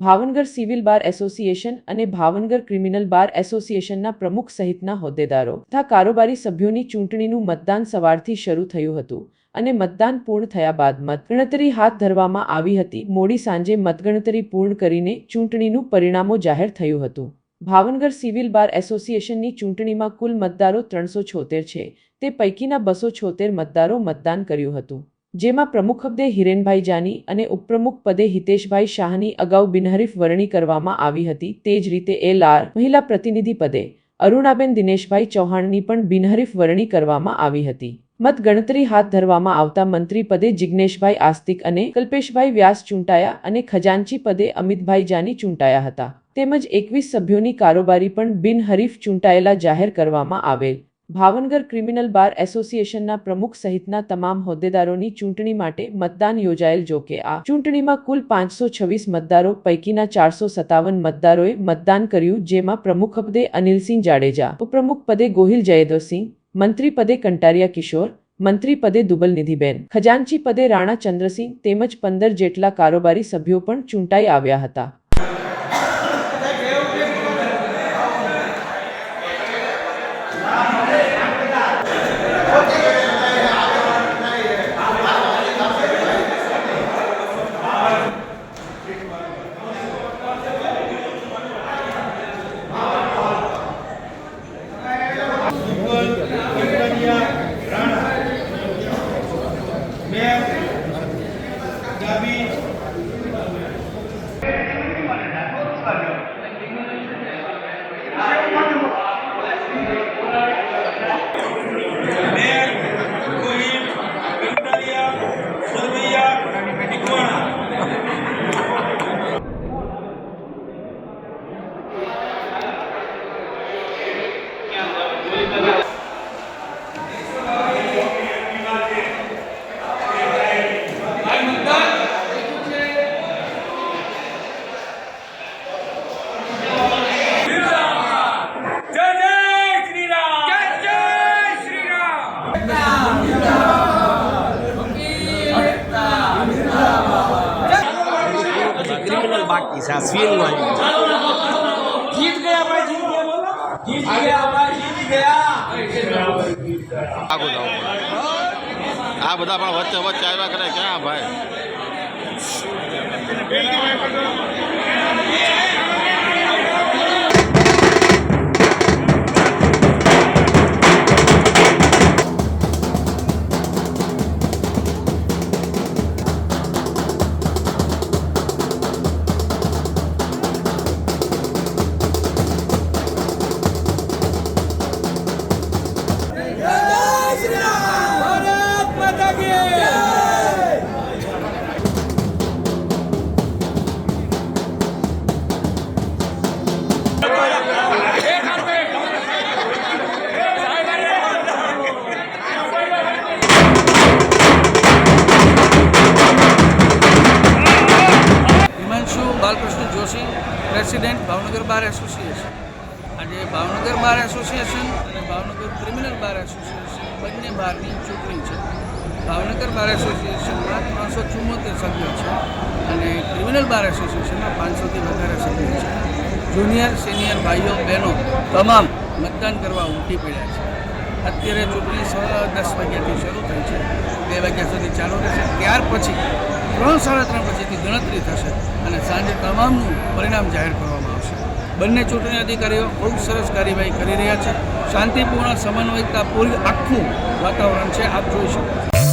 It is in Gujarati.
ભાવનગર સિવિલ બાર એસોસિએશન અને ભાવનગર ક્રિમિનલ બાર એસોસિએશનના પ્રમુખ સહિતના હોદ્દેદારો તથા કારોબારી સભ્યોની ચૂંટણીનું મતદાન સવારથી શરૂ થયું હતું અને મતદાન પૂર્ણ થયા બાદ મતગણતરી હાથ ધરવામાં આવી હતી. મોડી સાંજે મતગણતરી પૂર્ણ કરીને ચૂંટણીનું પરિણામો જાહેર થયું હતું. ભાવનગર સિવિલ બાર એસોસિએશનની ચૂંટણીમાં કુલ મતદારો ત્રણસો છોતેર છે. તે પૈકીના બસો છોતેર મતદારો મતદાન કર્યું હતું. જેમાં પ્રમુખ પદે હિરેનભાઈ જાની અને ઉપપ્રમુખ પદે હિતેશભાઈ શાહની અગાઉ બિનહરીફ વરણી કરવામાં આવી હતી. તે જ રીતે એલ આર મહિલા પ્રતિનિધિ પદે અરુણાબેન દિનેશભાઈ ચૌહાણની પણ બિનહરીફ વરણી કરવામાં આવી હતી. મતગણતરી હાથ ધરવામાં આવતા મંત્રી પદે જિજ્ઞેશભાઈ આસ્તિક અને કલ્પેશભાઈ વ્યાસ ચૂંટાયા અને ખજાનચી પદે અમિતભાઈ જાની ચૂંટાયા હતા. તેમજ એકવીસ સભ્યોની કારોબારી પણ બિનહરીફ ચૂંટાયેલા જાહેર કરવામાં આવેલ. ભાવનગર ક્રિમિનલ બાર એસોસિએશનના પ્રમુખ સહિતના તમામ હોદ્દેદારોની ચૂંટણી માટે મતદાન યોજાયેલ જોકે આ ચૂંટણીમાં કુલ પાંચસો છવ્વીસ મતદારો પૈકીના ચારસો સત્તાવન મતદારોએ મતદાન કર્યું, જેમાં પ્રમુખ પદે અનિલસિંહ જાડેજા, ઉપપ્રમુખ પદે ગોહિલ જયદેવસિંહ મંત્રી પદે કંટારિયા કિશોર, મંત્રી પદે દુબલ નિધિબેન ખજાનચી પદે રાણા ચંદ્રસિંહ તેમજ પંદર જેટલા કારોબારી સભ્યો પણ ચૂંટાઈ આવ્યા હતા. ક્રિમિનલ બાકી માં જીત ગયા ભાઈ જીત ગયા બોલો. જીત ગયા ભાઈ જીત ગયા. આગળ જાઓ. આ બધા પણ વચ્ચે વચ્ચે આવ્યા કરે ક્યાં ભાઈ? Balkrishna Joshi, president Bhavnagar bar association. આજે ભાવનગર બાર એસોસિએશન અને ભાવનગર ક્રિમિનલ બાર એસોસિએશન બંને બારની ચૂંટણી છે. ભાવનગર બાર એસોસિએશનમાં ત્રણસો ચુમ્મોતેર સભ્યો છે અને ક્રિમિનલ બાર એસોસિએશનમાં પાંચસોથી વધારે સભ્યો છે. જુનિયર, સિનિયર ભાઈઓ, બહેનો તમામ મતદાન કરવા ઉમટી પડ્યા છે. અત્યારે ચૂંટણી દસ વાગ્યાથી શરૂ થઈ છે. બે વાગ્યા સુધી ચાલુ રહેશે. ત્યાર પછી, ત્રણ, સાડા ત્રણ પછીથી ગણતરી થશે અને સાંજે તમામનું પરિણામ જાહેર કરવામાં આવશે. બંને ચૂંટણી અધિકારીઓ ખૂબ સરસ કાર્યવાહી કરી રહ્યા છે. શાંતિપૂર્ણ, સમન્વયતા પૂરી આખું વાતાવરણ છે. આપ જોઈ શકો છો.